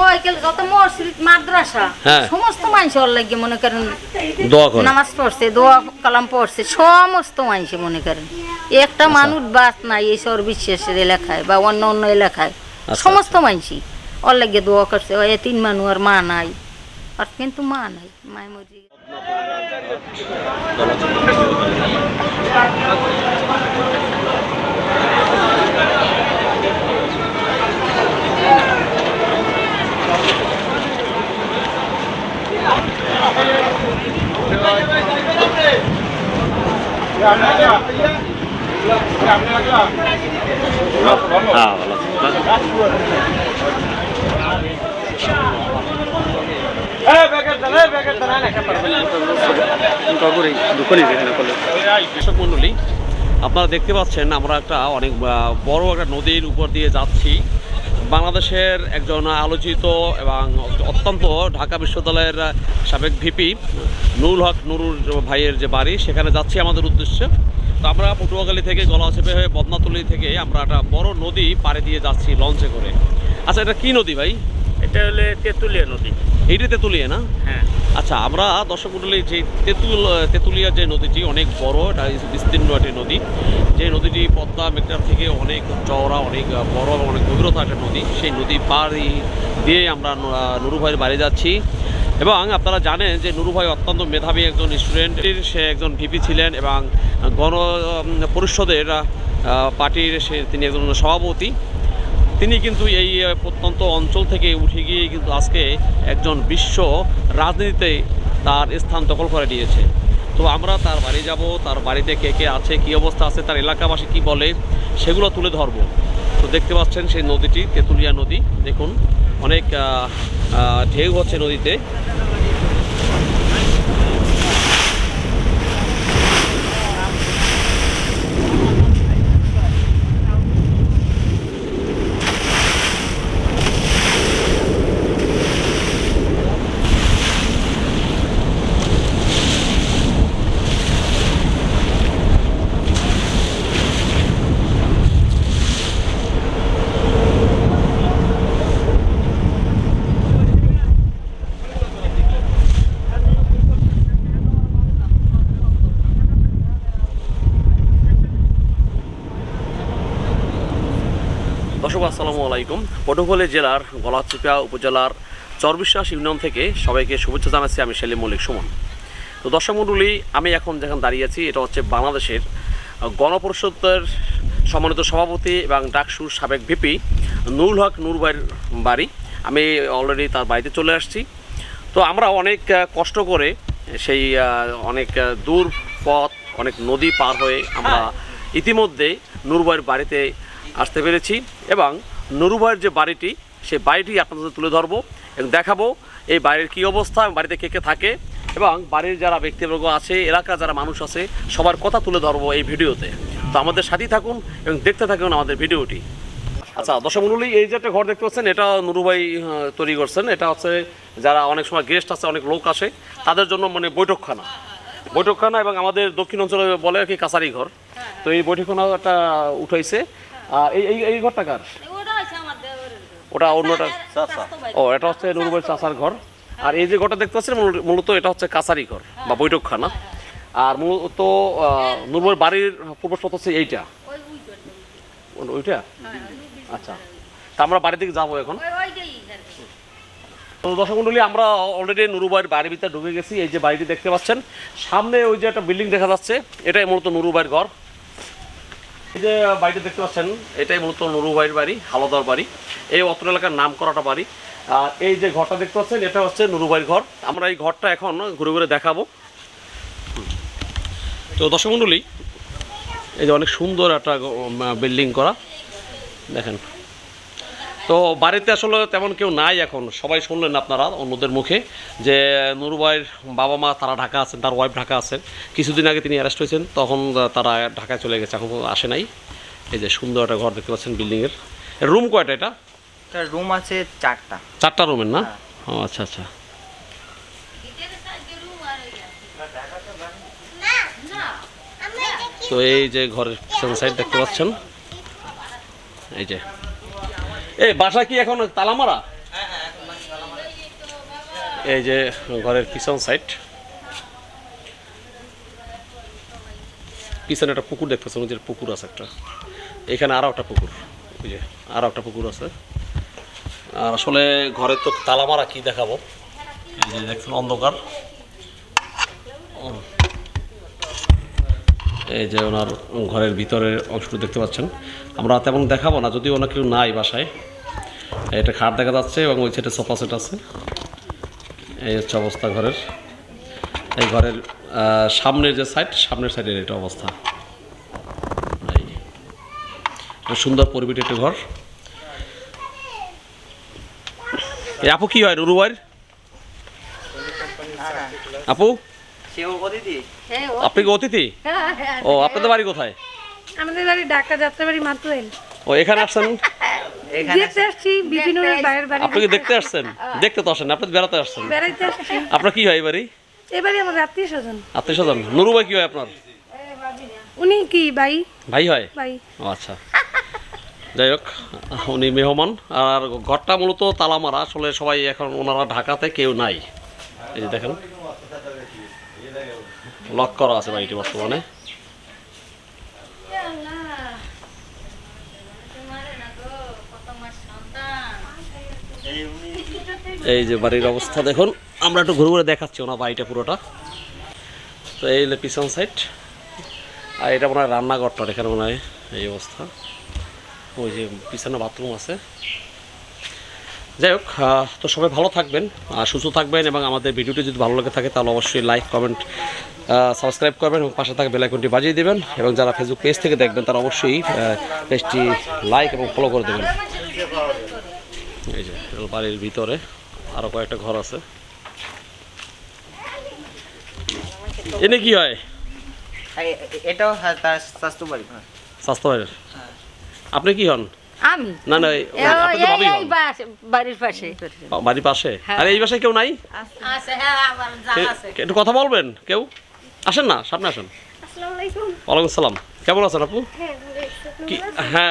কয়েকেল যত মসজিদ মাদ্রাসা। হ্যাঁ। সমস্ত মানুষ ওর লাগে মনে করেন দোয়া করে নামাজ পড়ছে দোয়া কালাম পড়ছে সমস্ত মানুষ মনে করেন। একটা মানুষ বাস নাই এই সর বিশ্বাসের এলাকায় বা অন্য অন্য এলাকায় আচ্ছা, সমস্ত মানুষই ওর লাগে দোয়া করছে ওই তিন মানুষ আর মা নাই আর কিন্তু মা নাই মায় মরি হ্যাঁ আছে। আপনারা দেখতে পাচ্ছেন আমরা একটা অনেক বড় একটা নদীর উপর দিয়ে যাচ্ছি বাংলাদেশের একজন আলোচিত এবং অত্যন্ত ঢাকা বিশ্ববিদ্যালয়ের সাবেক ভিপি নুরুল হক নুরুর ভাইয়ের যে বাড়ি, সেখানে যাচ্ছি আমাদের উদ্দেশ্যে। তো আমরা পটুয়াখালী থেকে গলাচেপে হয়ে বদনাতলি থেকে আমরা একটা বড় নদী পাড়ে দিয়ে যাচ্ছি লঞ্চে করে। আচ্ছা এটা কী নদী ভাই? এটা হলে তেঁতুলিয়া নদী। এইটা তেঁতুলিয়া না? হ্যাঁ। আচ্ছা আমরা দর্শক মন্ডলী যে তেঁতুল তেঁতুলিয়া যে নদীটি অনেক বড় এটা বিস্তীর্ণ একটি নদী। যে নদীটি পদ্মা মেঘনার থেকে অনেক চওড়া অনেক বড় এবং অনেক গভীরতা একটা নদী। সেই নদী পাড়ি দিয়ে আমরা ন- নুরু ভাইয়ের বাড়ি যাচ্ছি। এবং আপনারা জানেন যে নুরু ভাই অত্যন্ত মেধাবী একজন স্টুডেন্টের সে একজন ভিপি ছিলেন এবং গণ পরিষদের পার্টির সে তিনি একজন সভাপতি। তিনি কিন্তু এই প্রত্যন্ত অঞ্চল থেকে উঠে গিয়ে কিন্তু আজকে একজন বিশ্ব রাজনীতিতে তার স্থান দখল করে দিয়েছে তো আমরা তার বাড়ি যাব, তার বাড়িতে কে কে আছে, কি অবস্থা আছে, তার এলাকাবাসী কি বলে, সেগুলো তুলে ধরব। তো দেখতে পাচ্ছেন সেই নদীটি, তেঁতুলিয়া নদী। দেখুন, অনেক ঢেউ হচ্ছে নদীতে। দর্শক আসসালামু আলাইকুম। পটুয়াখালী জেলার গলাচিপা উপজেলার চরবিশ্বাস ইউনিয়ন থেকে সবাইকে শুভেচ্ছা জানাচ্ছি আমি সেলিম মল্লিক সুমন। তো দর্শক মণ্ডলী আমি এখন যেখানে দাঁড়িয়ে আছি এটা হচ্ছে বাংলাদেশের গণপরিষদের সম্মানিত সভাপতি এবং ডাকসুর সাবেক ভিপি নুরুল হক নুরবাইয়ের বাড়ি। আমি অলরেডি তার বাড়িতে চলে আসছি। তো আমরা অনেক কষ্ট করে সেই অনেক দূর পথ অনেক নদী পার হয়ে আমরা ইতিমধ্যে নুরুবাইয়ের বাড়িতে আসতে পেরেছি। এবং নুরুবাইয়ের যে বাড়িটি সেই বাড়িটি আপনাদের তুলে ধরবো এবং দেখাবো এই বাড়ির কী অবস্থা বাড়িতে কে কে থাকে, এবং বাড়ির যারা ব্যক্তিবর্গ আছে, এলাকার যারা মানুষ আছে, সবার কথা তুলে ধরবো এই ভিডিওতে। তো আমাদের সাথেই থাকুন এবং দেখতে থাকুন আমাদের ভিডিওটি। আচ্ছা দর্শক মন্ডলী, এই যে একটা ঘর দেখতে পাচ্ছেন, এটা নুরুভাই তৈরি করছেন। এটা হচ্ছে যারা অনেক সময় গেস্ট আছে, অনেক লোক আসে, তাদের জন্য মানে বৈঠকখানা। বৈঠকখানা এবং আমাদের দক্ষিণ অঞ্চলে বলে আর কি কাছারি ঘর। তো এই বৈঠকখানাটা উঠাইছে। এই এই এই ঘরটা কার? ওটা অন্যটা ও এটা হচ্ছে নুরুভাই চাষার ঘর। আর এই যে ঘরটা দেখতে পাচ্ছেন মূলত এটা হচ্ছে কাছারি ঘর বা বৈঠকখানা। আর মূলত নুরুভাইয়ের বাড়ির পূর্বশত হচ্ছে এইটা। ওইটা? হ্যাঁ, আচ্ছা। তা আমরা বাড়ি থেকে যাব এখন। তো দর্শক মন্ডলী আমরা অলরেডি নুরুবাইয়ের বাড়ির ভিতরে ঢুকে গেছি। এই যে বাড়িটি দেখতে পাচ্ছেন সামনে ওই যে একটা বিল্ডিং দেখা যাচ্ছে এটাই মূলত নুরুবাইয়ের ঘর। এই যে বাড়িটা দেখতে পাচ্ছেন, এটাই মূলত নুরু ভাইয়ের বাড়ি, হালদার বাড়ি। এই অত্র এলাকার নাম করাটা বাড়ি। আর এই যে ঘরটা দেখতে পাচ্ছেন, এটা হচ্ছে নুরু ভাইয়ের ঘর। আমরা এই ঘরটা এখন ঘুরে ঘুরে দেখাবো। তো দর্শক এই যে অনেক সুন্দর একটা বিল্ডিং করা। দেখেন। তো বাড়িতে আসলে তেমন কেউ নাই এখন। সবাই শুনলেন আপনারা অন্যদের মুখে যে নুরুবাইয়ের বাবা মা তারা ঢাকা আছেন তার ওয়াইফ ঢাকা আছেন। কিছুদিন আগে তিনি অ্যারেস্ট হয়েছেন তখন তারা ঢাকায় চলে গেছে এখন আসে নাই। এই যে সুন্দর একটা ঘর দেখতে পাচ্ছেন বিল্ডিংয়ের রুম কয়টা এটা? রুম আছে চারটা। চারটা রুমের না? ও আচ্ছা আচ্ছা। তো এই যে ঘরের সাইড দেখতে পাচ্ছেন। এই যে। এই বাসা কি এখন তালা মারা এই যে ঘরের পিছন সাইড পিছনে একটা পুকুর দেখতেছেন ওই যে পুকুর আছে একটা। এখানে আরও একটা পুকুর ওই যে আরও একটা পুকুর আছে। আর আসলে ঘরে তো তালা মারা কি দেখাবো? এই যে দেখছেন অন্ধকার। এই যে ওনার ঘরের ভিতরের অংশটা দেখতে পাচ্ছেন। আমরা তেমন দেখাবো না যদিও ওনার কেউ নাই বাসায়। এটা খাট দেখা যাচ্ছে এবং ওই সাইডে সোফা সেট আছে। এই হচ্ছে অবস্থা ঘরের। এই ঘরের সামনের যে সাইড সামনের সাইডের এটা অবস্থা। সুন্দর পরিবেশ একটা ঘর। এই আপু কি হয় রুরু ভাইয়ের? আপু? আপনি কি অতিথি? ও আপনাদের বাড়ি কোথায়? আমাদের বাড়ি ঢাকা যাত্রাবাড়ি মাতুয়েল। ও এখানে আসছেন? এখানে দেখতে আসছি বিভিন্ন বাইরের বাড়ি আপনি কি দেখতে আসছেন? দেখতে তো আসেন আপনি বেড়াতে আসছেন। আপনার কি হয় এই বাড়ি? এবারে আমার আত্মীয় স্বজন। আত্মীয় স্বজন নুরু ভাই কি হয় আপনার? উনি কি ভাই? ভাই হয়? ভাই। ও আচ্ছা। যাই হোক উনি মেহমান। আর ঘরটা মূলত তালা মারা আসলে সবাই এখন ওনারা ঢাকাতে কেউ নাই। এই যে দেখেন। লক করা আছে বাড়িটি বর্তমানে। এই যে বাড়ির অবস্থা দেখুন, আমরা একটু ঘুরে ঘুরে দেখাচ্ছি ওনার বাড়িটা পুরোটা। তো এই হলো পিছন সাইড আর এটা মনে হয় রান্নাঘরটা, এখানে মনে হয় এই অবস্থা। ওই যে পিছনে বাথরুম আছে। যাই হোক তো সবাই ভালো থাকবেন সুস্থ থাকবেন এবং আমাদের ভিডিওটি যদি ভালো লাগে থাকে, তাহলে অবশ্যই লাইক কমেন্ট সাবস্ক্রাইব করবেন এবং পাশে থাকা বেলাইকনটি বাজিয়ে দেবেন। এবং যারা ফেসবুক পেজ থেকে দেখবেন তারা অবশ্যই পেজটি লাইক এবং ফলো করে দেবেন। এই যে বাড়ির ভিতরে আরও কয়েকটা ঘর আছে। এনে কি হয়? এটাও হ্যাঁ, তার স্বাস্থ্য বাড়ি হ্যাঁ। স্বাস্থ্য ভাইয়ের আপনি কি হন? আমি? না না আপনি তো ভাবি হন। বাড়ির পাশে। বাড়ির পাশে? হ্যাঁ। আরে এই বাসায় কেউ নাই? আছে হ্যাঁ আমার জাল আছে। একটু কথা বলবেন কেউ? আসেন না সামনে আসেন। ওয়ালাইকুম সালাম কেমন আছেন আপু? হ্যাঁ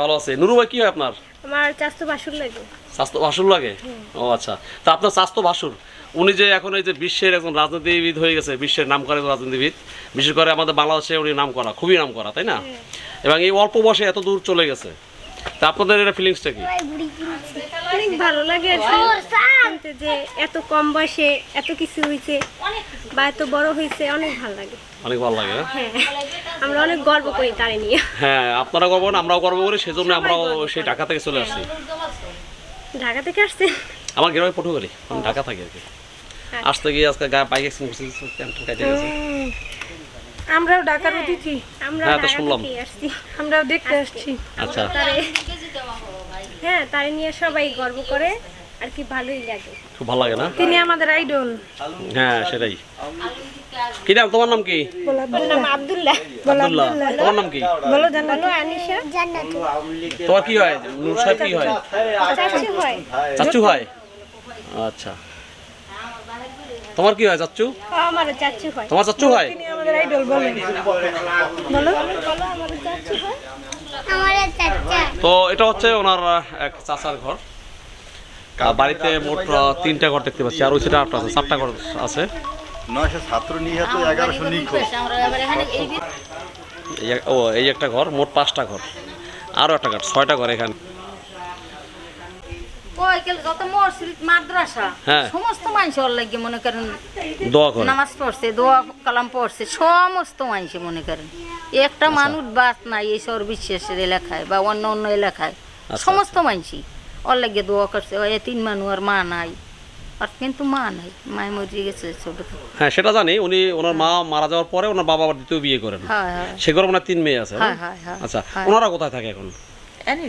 ভালো আছি। হ্যাঁ নুরু ভাই কি হয় আপনার? আমার চাস্তো বাসুর লাগে। স্বাস্থ্য ভাসুর লাগে? ও আচ্ছা। তা আপনার স্বাস্থ্য ভাসুর উনি যে এখন এই যে বিশ্বের একজন রাজনীতিবিদ হয়ে গেছে বিশ্বের নাম করা রাজনীতিবিদ বিশেষ করে আমাদের বাংলাদেশে উনি নাম করা খুবই নাম করা তাই না? এবং এই অল্প বয়সে এত দূর চলে গেছে। তা আপনাদের এটা ফিলিংসটা কি? অনেক ভালো লাগে শুনতে যে এত কম বয়সে এত কিছু হয়েছে বা এত বড় হয়েছে অনেক ভালো লাগে। অনেক ভালো লাগে হ্যাঁ? হ্যাঁ আমরা অনেক গর্ব করি তারে নিয়ে। হ্যাঁ আপনারা গর্ব করেন আমরাও গর্ব করি সেজন্য আমরাও সেই ঢাকা থেকে চলে আসছি। ঢাকা থেকে আসছে? আমার গ্রামে পটুয়ালি আমি ঢাকা থাকি আর কি। আসতে গিয়ে আজকে বাইক অ্যাক্সিডেন্ট করছি গেছে। আমরাও ঢাকার অতিথি। আমরা হ্যাঁ, তো শুনলাম। আসছি। আমরাও দেখতে আসছি। আচ্ছা। তারে হ্যাঁ তারে নিয়ে সবাই গর্ব করে আর কি ভালোই লাগে। খুব ভালো লাগে না? তিনি আমাদের আইডল। হ্যাঁ সেটাই। কি নাম? তোমার নাম কি? আব্দুল্লাহ। আব্দুল্লাহ। তোমার নাম কি? বলো জানো আনিশা। তোমার কি হয়? নূর সাহেব কি হয়? চাচি হয়। চাচু হয়? আচ্ছা। তোমার কি হয় চাচু আমার চাচি হয়। তোমার চাচু হয়? তিনি আমাদের আইডল বলো। বলো। বলো আমার চাচি। হয় তো এটা হচ্ছে ওনার এক চাচার ঘর। বাড়িতে মোট তিনটা ঘর দেখতে পাচ্ছি আর ওই সেটা আটটা আছে চারটা ঘর আছে। নয়শো ছাত্র নিহত এগারোশো নিখোঁজ। আমরা এখানে এই এই ও এই একটা ঘর মোট পাঁচটা ঘর। আরও একটা ঘর ছয়টা ঘর এখানে। ওই কেলে যত মসজিদ মাদ্রাসা হ্যাঁ। সমস্ত মানুষ ওর লাগে মনে করেন দোয়া করে নামাজ পড়ছে দোয়া কালাম পড়ছে সমস্ত মানুষ মনে করেন একটা মানুষ বাস নাই এই সর বিশ্বাসের এলাকায় বা অন্য অন্য এলাকায় আচ্ছা, সমস্ত মানুষই ওর লাগে দোয়া করছে তিন মানুষ আর মা নাই আর কিন্তু মা নাই মায় মরিয়ে গেছে ছোট থেকে। হ্যাঁ সেটা জানি উনি ওনার মা মারা যাওয়ার পরে ওনার বাবা আবার দ্বিতীয় বিয়ে করেন হ্যাঁ হ্যাঁ সে ঘরে ওনার তিন মেয়ে আছে না? হ্যাঁ, হ্যাঁ, হ্যাঁ। আচ্ছা হ্যাঁ। ওনারা কোথায় থাকে এখন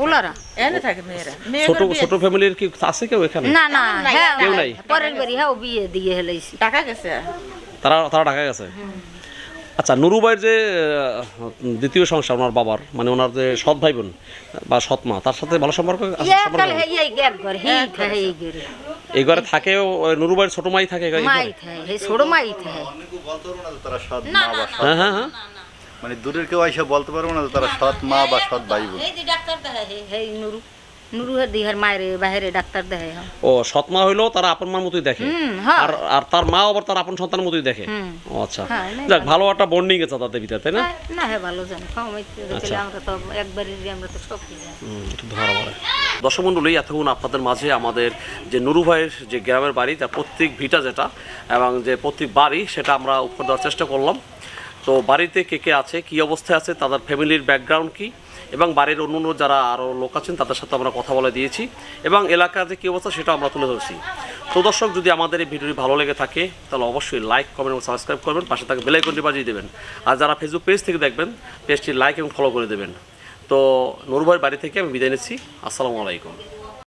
পোলারা এনে থাকে মেয়েরা। ছোট ছোট ফ্যামিলির কি আছে কেউ এখানে? না না হ্যাঁ কেউ নাই? পরের বাড়ি হ্যাঁ বিয়ে দিয়ে হেলাইছি। টাকা গেছে? তারা তারা ঢাকা গেছে? আচ্ছা নুরুবাইয়ের যে দ্বিতীয় সংসার ওনার বাবার মানে ওনার যে সৎ ভাই বোন বা সৎ মা তার সাথে ভালো সম্পর্ক ইয়ে সম্পর্ক কাল আছে? হে এই ঘরে থাকে নুরুবাইয়ের ছোট মাই থাকে ছোট মাই থাকে। হ্যাঁ হ্যাঁ হ্যাঁ। মানে দূরের কেউ এসে বলতে পারব না যে তারা সৎ মা বা সৎ ভাই বোন এই যে ডাক্তার থাকে হে হে নুরু। নুরুহের দিহার মায়ের বাইরে ডাক্তার দেখায় ও সৎমা হইলেও তারা আপন মার মতোই দেখে। আর আর তার মা আবার তার আপন সন্তানের মতোই দেখে। ও আচ্ছা। হ্যাঁ, যাক ভালো একটা বন্ডিং আছে তাদের ভিতরে তাই না? না, না হ্যাঁ ভালো জানি কমাইতে আচ্ছা। আমরা তো একবারই আমরা তো সব কিছু জানি। ধরা দর্শক মণ্ডলী এতক্ষণ আপনাদের মাঝে আমাদের যে নুরু ভাইয়ের যে গ্রামের বাড়ি তার প্রত্যেক ভিটা যেটা এবং যে প্রত্যেক বাড়ি সেটা আমরা উপর দেওয়ার চেষ্টা করলাম। তো বাড়িতে কে কে আছে, কি অবস্থায় আছে, তাদের ফ্যামিলির ব্যাকগ্রাউন্ড কি, এবং বাড়ির অন্য অন্য যারা আরও লোক আছেন, তাদের সাথে আমরা কথা বলে দিয়েছি, এবং এলাকার যে কী অবস্থা সেটা আমরা তুলে ধরছি। তো দর্শক, যদি আমাদের এই ভিডিওটি ভালো লেগে থাকে, তাহলে অবশ্যই লাইক কমেন্ট এবং সাবস্ক্রাইব করবেন, পাশে থাকে বেলাইকনটি বাজিয়ে দেবেন। আর যারা ফেসবুক পেজ থেকে দেখবেন পেজটি লাইক এবং ফলো করে দেবেন। তো নুরুভাইয়ের বাড়ি থেকে আমি বিদায় নিচ্ছি। আসসালামু আলাইকুম।